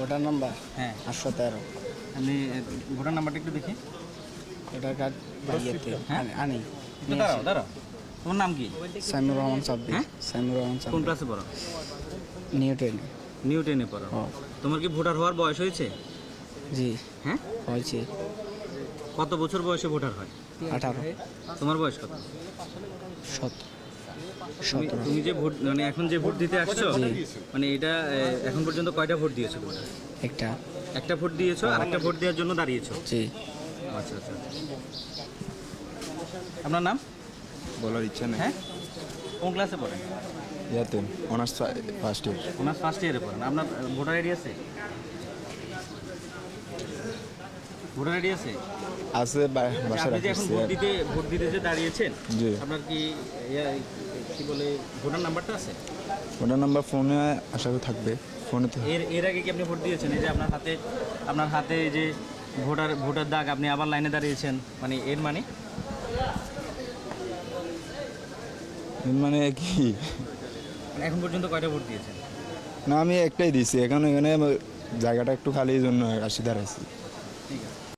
Voter number? হ্যাঁ। আটশো তেরো। আমি ভোটার নাম্বারটা একটু দেখি। ভোটার কার্ড হ্যাঁ? আনি- দাঁড়াও দাঁড়াও। তোমার নাম কি? সাইমুর রহমান সাব্বির। হ্যাঁ? সাইমুর রহমান কোন ক্লাসে পড়ো? নিউ ট্রেনে নিউ টেনে পড়ো। ও। তোমার কি ভোটার হওয়ার বয়স হয়েছে? জি। হ্যাঁ? হয়েছে। কত বছর বয়সে ভোটার হয়? আঠারো। তোমার বয়স কত? সত সতেরো তুমি যে ভোট মানে এখন যে ভোট দিতে আসছো। মানে এটা এখন পর্যন্ত কয়টা ভোট দিয়েছ একটা। একটা ভোট দিয়েছ আর একটা ভোট দেওয়ার জন্য দাঁড়িয়েছো? জি। আচ্ছা আচ্ছা আপনার নাম? বলার ইচ্ছা নেই। হ্যাঁ? কোন ক্লাসে পড়েন? ইয়াতে অনার্স ফার্স্ট ইয়ার ওনার ফার্স্ট ইয়ারে পড়েন। আপনার ভোটার আইডি আছে? ভোটার আইডি আছে? আছে বা- বাসায় আপনি যে এখন রাখছি ভোট দিতে ভোট দিতে যে দাঁড়িয়েছেন জি। আপনার কি ইয়া- কি বলে ভোটার নাম্বারটা আছে? ওটার নাম্বার ফোনে আশা করি থাকবে ফোনে তো এর এর আগে কি আপনি ভোট দিয়েছেন? এই যে আপনার হাতে আপনার হাতে এই যে ভোটার ভোটার দাগ আপনি আবার লাইনে দাঁড়িয়েছেন মানে এর মানে? মানে কি? মানে এখন পর্যন্ত কয়টা ভোট দিয়েছেন? না আমি একটাই দিছি এখন এখানে জায়গাটা একটু খালি এই জন্য আসি দাঁড়াইছি। ঠিক আছে।